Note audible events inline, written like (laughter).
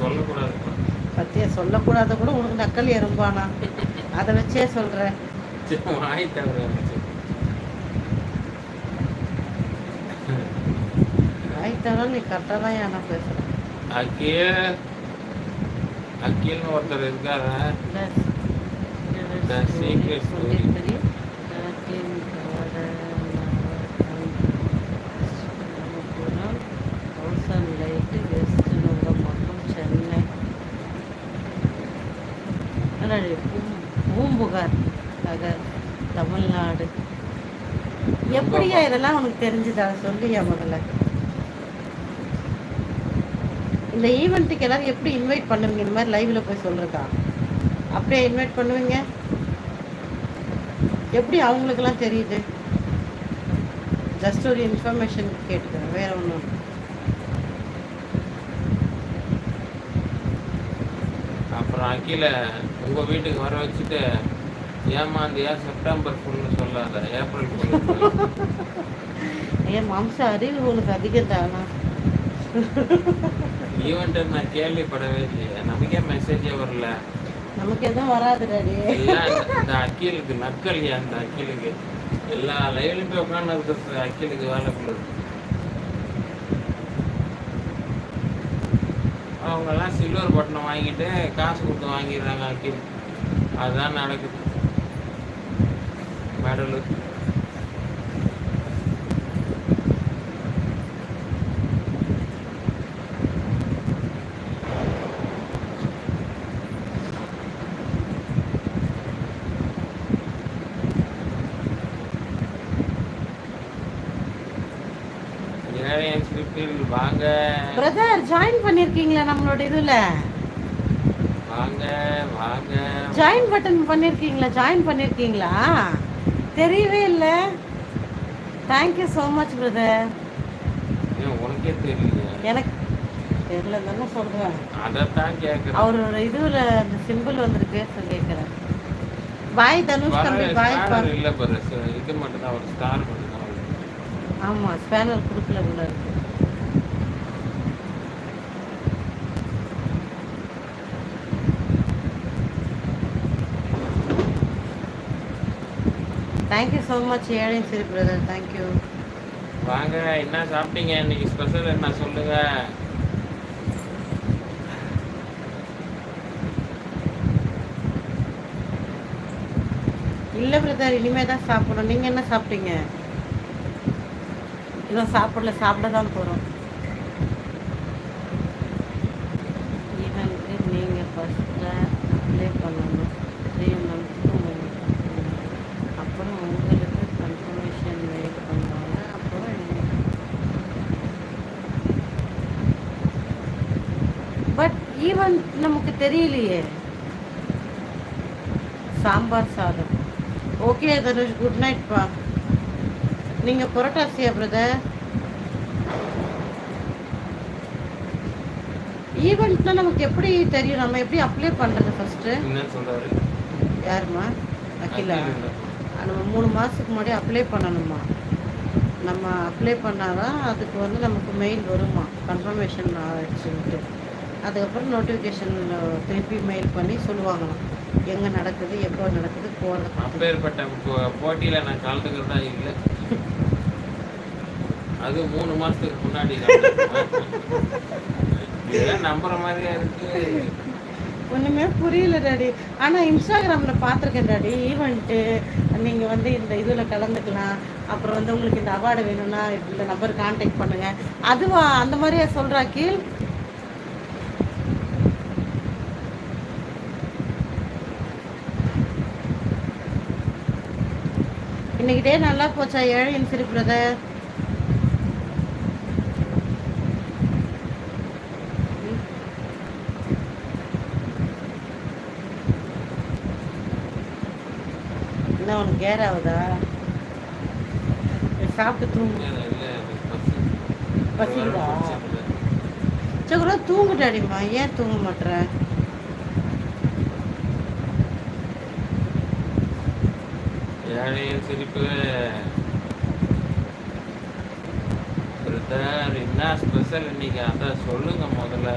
சொல்லக்கூடாது பத்தியா சொல்லக்கூடாத கூட உனக்கு நக்கல் எறும்பானா அதை வச்சே சொல்கிறேன் சரி, வாய் தவிர இருந்துச்சு. ஆயிட்டாலும் நீ கரெக்டாக தான் ஏன்னா பேசுகிற அகில் அகில்னு ஒருத்தர் இருக்காரு. The secret பூம்புகார் நகர் தமிழ்நாடு. எப்படியா இதெல்லாம் உனக்கு தெரிஞ்சுதா? சொல்லியா முதல்ல. இந்த ஈவெண்ட்டுக்கு எல்லாரும் எப்படி இன்வைட் பண்ணுவீங்க? இந்த மாதிரி லைவ்ல போய் சொல்றதா? அப்படியே இன்வைட் பண்ணுவீங்க? எப்படி அவங்களுக்கெல்லாம் தெரியுது? ஜஸ்ட் ஒரு இன்ஃபர்மேஷன் கேட்டுக்கிறேன். வேற ஒன்றும் அப்புறம் அகில உங்க வீட்டுக்கு வர வச்சுட்டு ஏமாந்தியா செப்டம்பர் ஃபுல்னு சொல்லாத? ஏப்ரல் ஃபுல் ஏன் மாம்ச அறிவு உனக்கு அதிகம் தானா ஈவெண்ட் நான் கேள்விப்படவே இல்லையே. நமக்கே மெசேஜே வரல. நமக்கு எதுவும் வராது டாடி. எல்லாம் இந்த- அக்கிலுக்கு நக்கல்யா அந்த அக்கிலுக்கு எல்லா லைவ்லையும் போய் உட்காந்து இருக்கிறது அக்கிலுக்கு வேலை கொடுது அவங்கெல்லாம் சில்வர் பட்டனை வாங்கிட்டு காசு கொடுத்து வாங்கிடுறாங்க அக்கில் அதுதான் நடக்குது. மெடலு ஸ்கிரிப்டில் வாங்க. பிரதர் ஜாயின் பண்ணிருக்கீங்களா நம்மளோட இதுல? வாங்க வாங்க. ஜாயின் பட்டன் பண்ணிருக்கீங்களா? ஜாயின் பண்ணிருக்கீங்களா? தெரியவே இல்ல. தேங்க்யூ ஸோ மச் பிரதர் உனக்கே தெரியலையா. எனக்கு தெரியல தானே சொல்றேன். அதைத்தான் கேட்குறேன் அவரோட இதுல அந்த சிம்பிள் வந்திருக்கு கேட்குறேன் பாய் தனுஷ் தம்பி. பாய் இல்ல பாரு ச- இது மட்டும் தான் ஒரு ஸ்டார் மட்டும் தான் வருது. ஆமா ஸ்பேனர் கொடுக்கல உள்ள இருக்கு. தேங்க்யூ ஸோ மச் ஏழை சிறு பிரதர் தேங்க்யூ வாங்க என்ன சாப்பிட்டீங்க? இன்னைக்கு ஸ்பெஷல் என்ன சொல்லுங்க? இல்லை பிரதர் இனிமே தான் சாப்பிடணும். நீங்கள் என்ன சாப்பிட்டீங்க? இன்னும் சாப்பிடல சாப்பிட தான் போகிறோம் ஈவெண்ட்டு நீங்கள் ஃபஸ்ட்டு அப்ளை பண்ணணும் த்ரீ மந்த்ஸ்க்கு அப்புறம் உங்களுக்கு கன்ஃபர்மேஷன் மெயில் பண்ணுவாங்க அப்புறம் பட் ஈவன் நமக்கு தெரியலையே. சாம்பார் சாதம். ஓகே தனுஷ் குட் நைட் பா. நீங்கள் புரட்டாசியா பிரதர் ஈவெண்ட்னா நமக்கு எப்படி தெரியும்? நம்ம எப்படி அப்ளை பண்ணுறது ஃபஸ்ட்டு யாருமா அகிலா. நம்ம மூணு மாதத்துக்கு முன்னாடி அப்ளை பண்ணணுமா நம்ம அப்ளை பண்ணாதான் அதுக்கு வந்து நமக்கு மெயில் வருமா கன்ஃபர்மேஷன் ஆச்சுன்ட்டு அதுக்கப்புறம் நோட்டிஃபிகேஷன் திருப்பி மெயில் பண்ணி சொல்லுவாங்களாம். எங்கே நடக்குது எப்போ நடக்குது போகிறது அப்பேற்பட்ட போட்டியில நான் கலந்துக்கிறதா இல்லை. அது மூணு மாசத்துக்கு முன்னாடி (laughs) நம்புற மாதிரியா இருக்கு. ஒன்றுமே புரியல டாடி. ஆனால் இன்ஸ்டாகிராமில் பார்த்துருக்கேன் டாடி. ஈவெண்ட்டு நீங்கள் வந்து இந்த இதில் கலந்துக்கலாம். அப்புறம் வந்து உங்களுக்கு இந்த அவார்டு வேணும்னா இந்த நம்பர் கான்டாக்ட் பண்ணுங்கள் அதுவா அந்த மாதிரியா சொல்கிறா கீழ். இன்னைக்கு டே நல்லா போச்சா? ஏழையின் சிறு பிரதர் என்ன உனக்கு கேர் ஆகுதா? சாப்பிட்டு தூங்கு. இல்ல, இல்ல, எனக்கு பசி. பசிக்குதா? ஒரு வாரம் குடிச்சதில்ல. சரி கூட தூங்கு டாடிம்மா ஏன் தூங்க மாட்ற? ஏழையின் சிரிப்பு. பிரதர் என்ன ஸ்பெஷல் இன்னைக்கு? அதான் சொல்லுங்க முதல்ல.